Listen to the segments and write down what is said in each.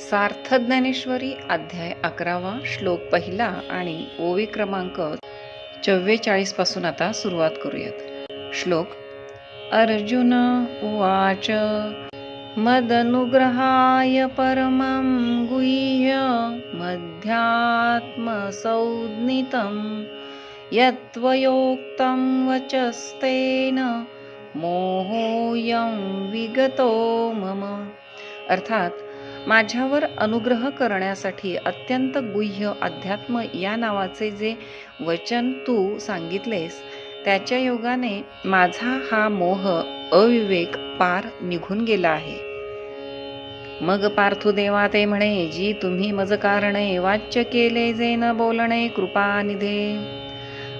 सार्थ ज्ञानेश्वरी अध्याय अकरावा श्लोक पहिला आणि ओवी क्रमांक चव्वेचाळीसपासून आता सुरुवात करूयात. श्लोक अर्जुन उवाच मदनुग्रहाय परमं गुह्य मध्यात्मसंज्ञितं यत्त्वयोक्तं वचस्तेन मोहोऽयं विगतो मम। अर्थात माझ्यावर अनुग्रह करण्यासाठी अत्यंत गुह्य अध्यात्म या नावाचे जे वचन तू सांगितलेस त्याच्या योगाने माझा हा मोह अविवेक पार निघून गेला आहे. मग पार्थुदेवा ते म्हणे जी तुम्ही मज कारणे वाच्य केले जे न बोलणे कृपानिधे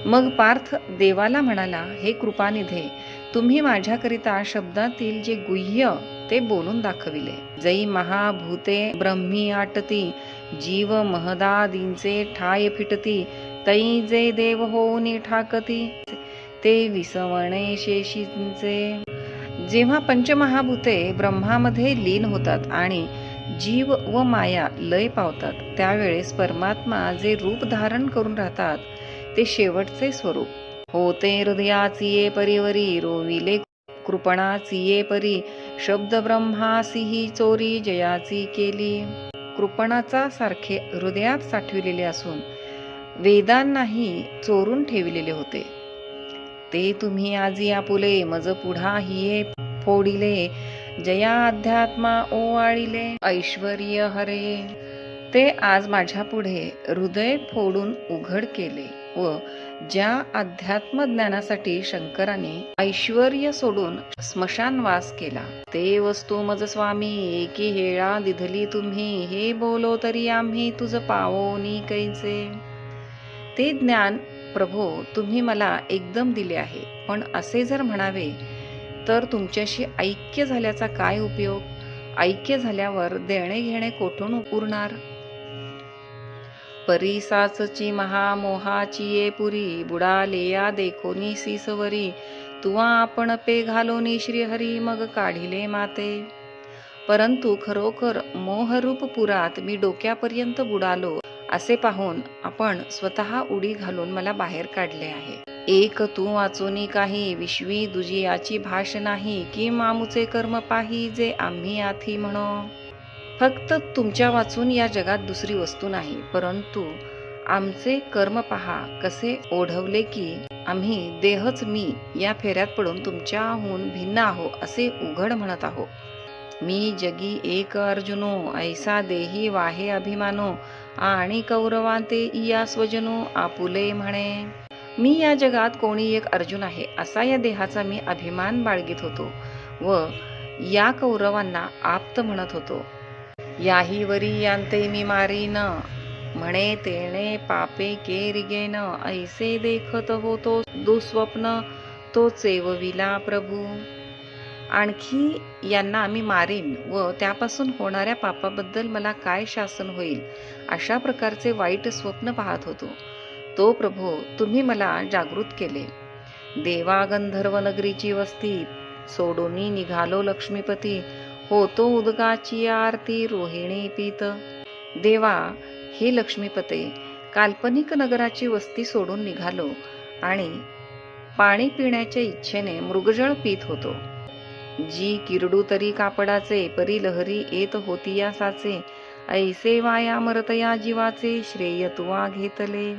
मग पार्थ देवाला म्हणाला हे कृपानिधे तुम्ही माझ्याकरिता शब्दातील जे गुह्य ते बोलून दाखविले. जै महाभूते ब्रह्मी आटती जीव महदादींचे ठाय फिटती तै जे देव होऊनी ठाकती ते विसवणे शेषींचे. जेव्हा पंचमहाभूते ब्रह्मामध्ये लीन होतात आणि जीव व माया लय पावतात त्यावेळेस परमात्मा जे रूप धारण करून राहतात ते शेवटचे स्वरूप. होते हृदयाचिये परिवरी रोविले कृपणाचिये परी. शब्द ब्रह्मासी ही चोरी जयाची केली. कृपणाचा सारखे हृदयात साठविलेले असून वेदांनाही चोरून ठेविलेले होते. ते तुम्ही आजी आपुले मज पुढा हिये फोडिले. जया अध्यात्मा ओवाळिले. ऐश्वर्य हरे. ते आज माझ्या पुढे हृदय फोडून उघड केले व ज्या अध्यात्म ज्ञानासाठी शंकराने ऐश्वर्य सोडून स्मशानवास केला ते वस्तू मज स्वामी एकी हेळा दिधली तुम्ही हे बोलो तरी आम्ही तुझ पावोनी कैचे ते ज्ञान प्रभो तुम्ही मला एकदम दिले आहे पण असे जर म्हणावे तर तुमच्याशी ऐक्य झाल्याचा काय उपयोग? ऐक्य झाल्यावर देणे घेणे कोठून उरणार? परीसाचची महामोहाची ये पुरी बुडाले या देखोनी सीसवरी. तुवा आपण पे घालोनी श्रीहरी मग काढिले माते. परंतु खरोखर मोहरूप पुरात मी डोक्यापर्यंत बुडालो असे पाहून आपण स्वतः उडी घालून मला बाहेर काढले आहे. एक तू वाचोनी काही विश्वी दुजी याची भाष नाही की मामूचे कर्म पाही जे आम्ही आथी म्हणो. फक्त तुमच्या वाचून या जगात दुसरी वस्तू नाही परंतु आमचे कर्म पहा कसे ओढवले की आम्ही देहच मी या फेऱ्यात पडून तुमच्याहून भिन्न आहो असे उघड म्हणत आहो. मी जगी एक अर्जुनो ऐसा देही वाहे अभिमानो आणि कौरवांते इया स्वजनो आपुले म्हणे. मी या जगात कोणी एक अर्जुन आहे असा या देहाचा मी अभिमान बाळगीत होतो व या कौरवांना आप्त म्हणत होतो. याही वरी यांते मी मारीन. म्हणे तेणे पापे के रिगेन ऐसे देखत होतो दुस्वप्न तो चेवविला प्रभू. आणखी यांना आम्ही मारीन व त्यापासून होणाऱ्या पापाबद्दल मला काय शासन होईल? अशा प्रकारचे वाईट स्वप्न पाहत होतो. तो प्रभो तुम्ही मला जागृत केले. देवा गंधर्व नगरीची वस्ती सोडून निघालो लक्ष्मीपती. होतो उदगाची आरती रोहिणी पीत. देवा हे लक्ष्मीपते काल्पनिक नगराची वस्ती सोडून निघालो आणि पाणी पिण्याच्या इच्छेने मृगजळ पीत होतो. जी किरडू तरी कापडाचे परी लहरी येत होती या साचे ऐसे वाया मरतया जीवाचे श्रेय तुवा घेतले.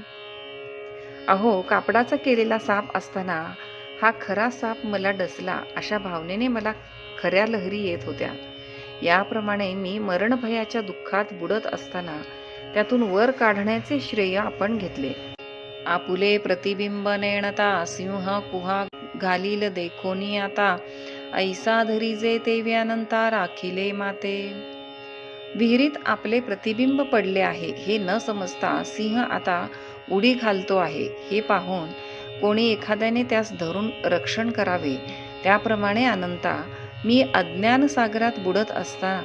अहो कापडाचा केलेला साप असताना हा खरा साप मला डसला अशा भावनेने मला खऱ्या लहरी येत होत्या. याप्रमाणे मी मरणभयाच्या दुःखात बुडत असताना त्यातून वर काढण्याचे श्रेय आपण घेतले. आपुले प्रतिबिंब नेणता सिंह कुहा घालील देखोनी आता ऐसा धरीजे तेव्यानंता राखिले माते. विहिरीत आपले प्रतिबिंब पडले आहे हे न समजता सिंह आता उडी घालतो आहे. हे पाहून कोणी एखाद्याने त्यास धरून रक्षण करावे त्याप्रमाणे अनंता मी अज्ञान सागरात बुडत असताना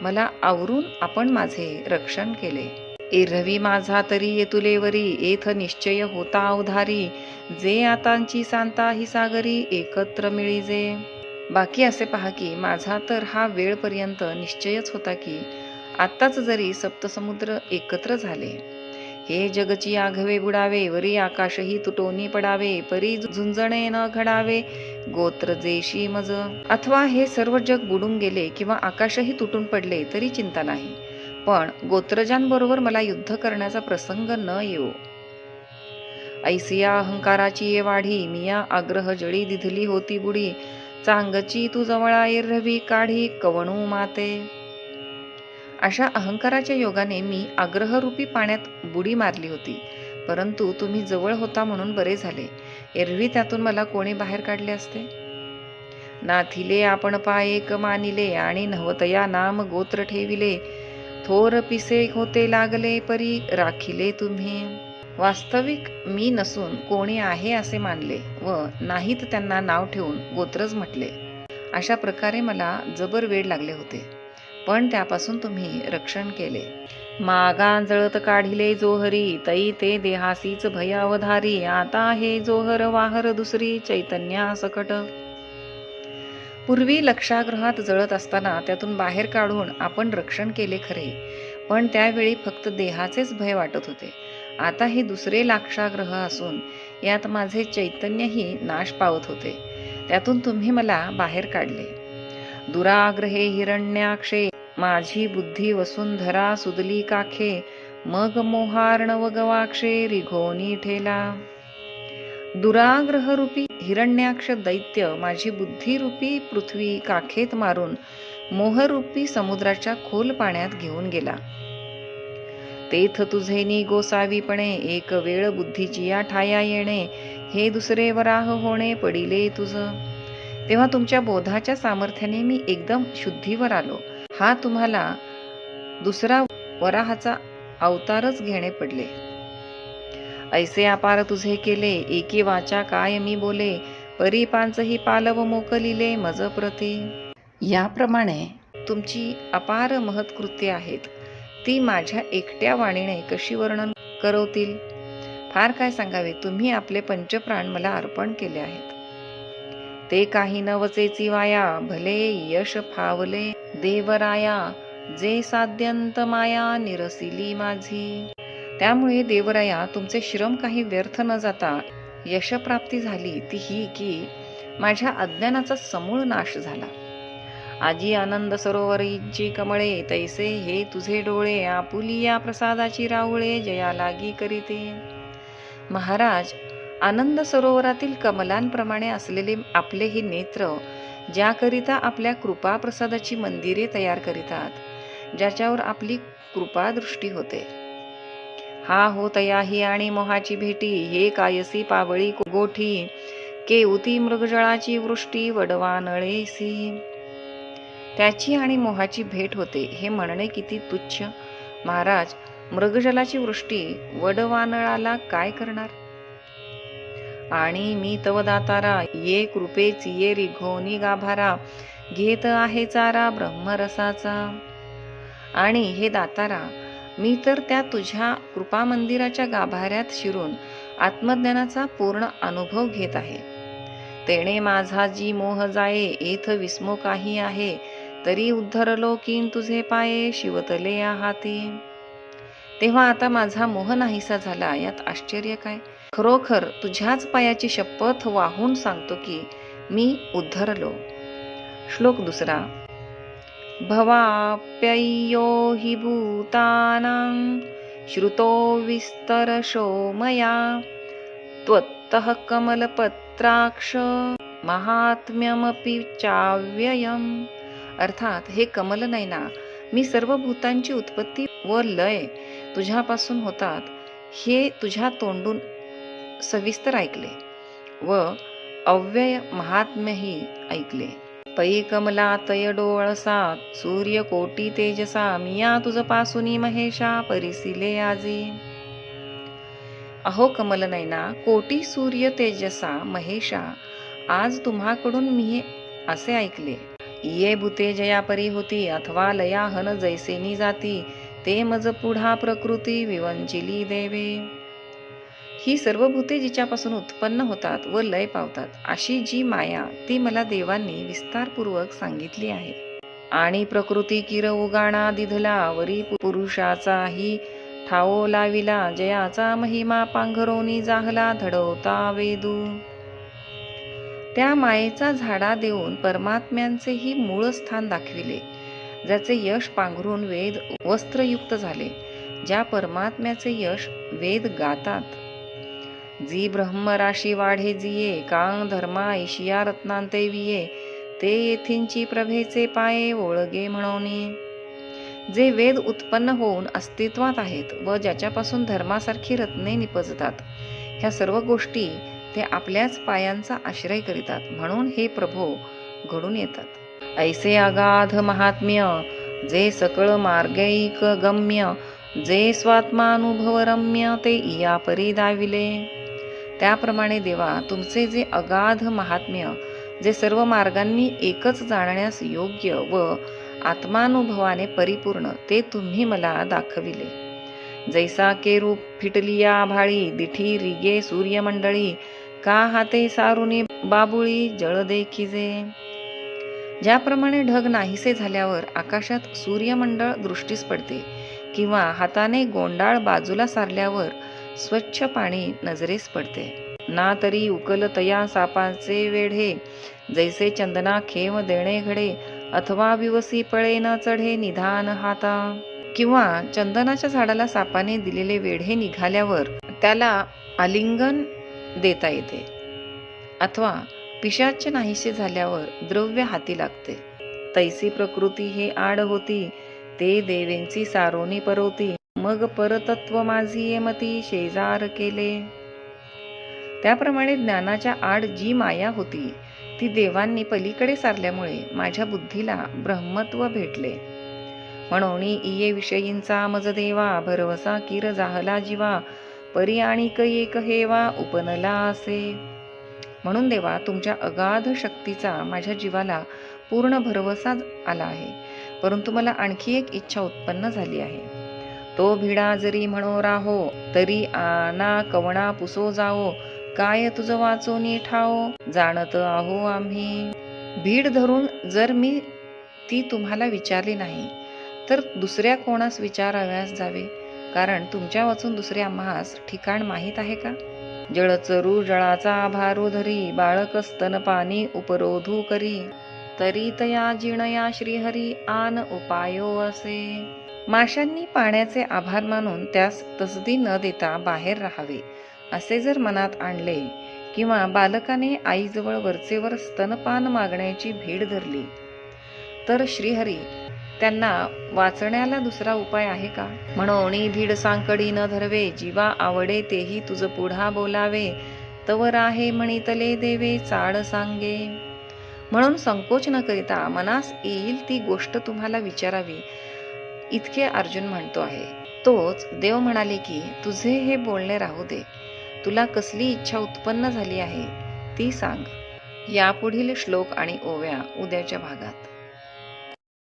मला आवरून आपण माझे रक्षण केले. एरवी माझा तरी येतुलेवरी येथ निश्चय होता अवधारी. जे आतांची सांता ही सागरी एकत्र मिळीजे बाकी असे पहा की माझा तर हा वेळपर्यंत निश्चयच होता की आत्ताच जरी सप्तसमुद्र एकत्र झाले. हे जगची आघवे बुडावे वरी आकाशही तुटोनी पडावे परी झुंजणे न घडावे गोत्र जेशी मज. अथवा हे सर्व जग बुडून गेले किंवा आकाशही तुटून पडले तरी चिंता नाही. पण गोत्रजांबरोबर मला युद्ध करण्याचा प्रसंग न येऊ ऐसिया अहंकाराची ये वाढी मिया आग्रह जळी दिधली होती बुडी. चांगची तू जवळा रवी काढी कवणू माते. अशा अहंकाराच्या योगाने मी आग्रहरूपी पाण्यात बुडी मारली होती. परंतु तुम्ही जवळ होता म्हणून बरे झाले. एरवी त्यातून मला कोणी बाहेर काढले असते? नाथिले आपण पायेक मानिले आणि नवतया नाम गोत्र ठेविले. थोर पिसे होते लागले परी राखिले तुम्ही. वास्तविक मी नसून कोणी आहे असे मानले व नाहीत त्यांना नाव ठेवून गोत्रज म्हटले. अशा प्रकारे मला जबर वेळ लागले होते. पण त्यापासून तुम्ही रक्षण केले. मागांजळत काढिले जोहरी तई ते देहासीच भयावधारी आता हे जोहर वाहर दुसरी चैतन्या सकट. पूर्वी लक्षागृहात जळत असताना त्यातून बाहेर काढून आपण रक्षण केले खरे पण त्यावेळी फक्त देहाचेच भय वाटत होते. आता हे दुसरे लाक्षाग्रह असून यात माझे चैतन्यही नाश पावत होते. त्यातून तुम्ही मला बाहेर काढले. दुराग्रहे हिरण्याक्षे माझी बुद्धी वसुंधरा सुदली काखे मग मोहार्णवगवाक्षे रिघोनी ठेला. दुराग्रहरूपी हिरण्याक्ष दैत्य माझी बुद्धिरूपी पृथ्वी काखेत मारून मोहरूपी समुद्राच्या खोल पाण्यात घेऊन गेला. तेथ तुझे गोसावीपणे एक वेळ बुद्धीची या ठाया येणे हे दुसरे वराह होणे पडिले तुझ. तेव्हा तुमच्या बोधाच्या सामर्थ्याने मी एकदम शुद्धीवर आलो. हा तुम्हाला दुसरा वराहाचा अवतारच घेणे पडले. ऐसे अपार तुझे केले एकी वाचा काय मी बोले परी पांचही पालव मोकलिले मज प्रती. याप्रमाणे तुमची अपार महत्कृत्य आहेत. ती माझ्या एकट्या वाणीने कशी वर्णन करवतील? फार काय सांगावे तुम्ही आपले पंचप्राण मला अर्पण केले आहेत. ते काही नवचेची वाया भले यश फावले. देवराया जे साध्यंत माया निरसिली माझी. त्यामुळे देवराया तुमचे श्रम काही व्यर्थ न जाता यशप्राप्ती झाली ती ही की माझ्या अज्ञानाचा समूळ नाश झाला. आजी आनंद सरोवरीची कमळे तैसे हे तुझे डोळे आपुलिया प्रसादाची राहुळे जया लागी करीते. महाराज आनंद सरोवरातील कमलांप्रमाणे असलेले आपले हे नेत्र ज्याकरिता आपल्या कृपा प्रसादाची मंदिरे तयार करीतात ज्याच्यावर आपली कृपा दृष्टी होते. हा हो तयाही आणि मोहाची भेटी हे कायसी पावळी गोठी केवती मृगजळाची वृष्टी वडवानळेसी त्याची आणि मोहाची भेट होते हे म्हणणे किती तुच्छ. महाराज मृगजलाची वृष्टी वडवानळाला काय करणार? आणि मी तव दातारा ये कृपेची ये रिघोनी गाभारा घेत आहे चारा ब्रह्मरसाचा. आणि हे दातारा मी तर त्या तुझ्या कृपा मंदिराच्या गाभाऱ्यात शिरून आत्मज्ञानाचा पूर्ण अनुभव घेत आहे. तेणे माझा जी मोह जाये एथ विस्मो काही आहे तरी उद्धरलो किन तुझे पाये शिवतले आहाती. तेव्हा आता माझा मोह नाहीसा झाला यात आश्चर्य काय? खरोखर तुझ्याच पायाची शपथ वाहून सांगतो की मी उद्धरलो. श्लोक दुसरा. भवाप्यय्यो हि भूतानां श्रुतो विस्तरशो मया. त्वत्तः कमलपत्राक्ष महात्म्यमपि चाव्ययम्. अर्थात हे कमल नयना मी सर्व भूतांची उत्पत्ती व लय तुझ्यापासून होतात हे तुझ्या तोंडून सविस्तर ऐकले व अव्यय महात्म्यही ऐकले. पै कमला तय डोळसा सूर्य कोटी तेजसा मिया तुझ पासुनी महेशा परिसिले आजी. अहो कमल नैना कोटी सूर्य तेजसा महेशा आज तुम्हाकडून मी असे ऐकले. ये बुते जया परी होती अथवा लया हन जैसेनी जाती ते मज पुढा प्रकृती विवंचिली देवे. ही सर्व भूते जिच्यापासून उत्पन्न होतात व लय पावतात अशी जी माया ती मला देवांनी विस्तारपूर्वक सांगितली आहे. आणि प्रकृती किर उगाणा दिधला वरी पुरुषाचाही ठाओ लाविला जयाचा महिमा पांघरोनी जाहला धडवता वेदू. त्या मायेचा झाडा देऊन परमात्म्यांचेही मूळ स्थान दाखविले ज्याचे यश पांघरून वेद वस्त्रयुक्त झाले ज्या परमात्म्याचे यश वेद गातात. जी ब्रह्मराशी वाढे जिये कांग धर्मा ईशिया रत्नांते विये ते येथींची प्रभेचे पाये ओळगे म्हणोनी. जे वेद उत्पन्न होऊन अस्तित्वात आहेत व ज्याच्यापासून धर्मासारखी रत्ने निपजतात ह्या सर्व गोष्टी ते आपल्याच पायांचा आश्रय करीतात म्हणून हे प्रभो घडून येतात. ऐसे अगाध महात्म्य जे सकळ मार्गैक गम्य जे स्वात्मानुभव रम्य ते इया परी दाविले. त्याप्रमाणे देवा तुमचे जे अगाध महात्म्य जे सर्व मार्गांनी एकच जाणण्यास योग्य व आत्मानुभवाने परिपूर्ण ते तुम्ही मला दाखविले. जैसा के रूप फिटलिया आभाळी दिठी रिगे सूर्यमंडळी का हाते सारुनी बाबुळी जळ देखिजे ज्याप्रमाणे ढग नाहीसे झाल्यावर आकाशात सूर्यमंडळ दृष्टीस पडते किंवा हाताने गोंडाळ बाजूला सारल्यावर स्वच्छ पाणी नजरेस पडते. ना तरी उकल तया सापाचे वेढे. जैसे चंदना खेव देणे घडे अथवा विवसी पळे न चढे निधान हाता. किंवा चंदनाच्या झाडाला सापाने दिलेले वेढे निघाल्यावर त्याला आलिंगन देता येते. अथवा पिशाच नाहीसे झाल्यावर द्रव्य हाती लागते. तैसी प्रकृती हे आड होती ते देवेंची सारोनी परवती मग परतत्व माझी येमती शेजार केले. त्याप्रमाणे ज्ञानाच्या आड जी माया होती ती देवांनी पलीकडे सारल्यामुळे माझ्या बुद्धीला ब्रह्मत्व भेटले. म्हणून इये विषयींचा मज देवा भरवसा किर जाहला जीवा परी आणिक एक हेवा उपनला असे. म्हणून देवा तुमच्या अगाध शक्तीचा माझ्या जीवाला पूर्ण भरवसा आला आहे परंतु मला आणखी एक इच्छा उत्पन्न झाली आहे. तो भिडा जरी म्हणो राहो तरी आना कवणा पुसो जाओ काय तुझ वाचोनी ठाओ जाणत आहो आम्ही. भीड धरून जर मी ती तुम्हाला विचारली नाही तर दुसऱ्या कोणास विचाराव्यास जावे? कारण तुमच्या वाचून दुसऱ्या आम्हास ठिकाण माहीत आहे का? जळचरू जळाचा आभारू धरी बाळक स्तनपानी उपरोधू करी. तरी तया जिणया श्रीहरी आन उपायो असे. माशांनी पाण्याचे आभार मानून त्यास तसदी न देता बाहेर राहावे असे जर मनात आणले किंवा बालकाने आईजवळ वरचेवर स्तनपान मागण्याची भीड धरली तर श्रीहरी त्यांना वाचण्याला दुसरा उपाय आहे का? म्हणून धीड सांकडी न धरवे जीवा आवडे तेही तुझ पुढा बोलावे तवर आहे म्हणितले देवे चाड सांगे. म्हणून संकोच न करिता मनास येईल ती गोष्ट तुम्हाला विचारावी इतके अर्जुन म्हणतो आहे. तोच देव म्हणाले की तुझे हे बोलणे राहू दे. तुला कसली इच्छा उत्पन्न झाली आहे ती सांग. यापुढील श्लोक आणि ओव्या उद्याच्या भागात.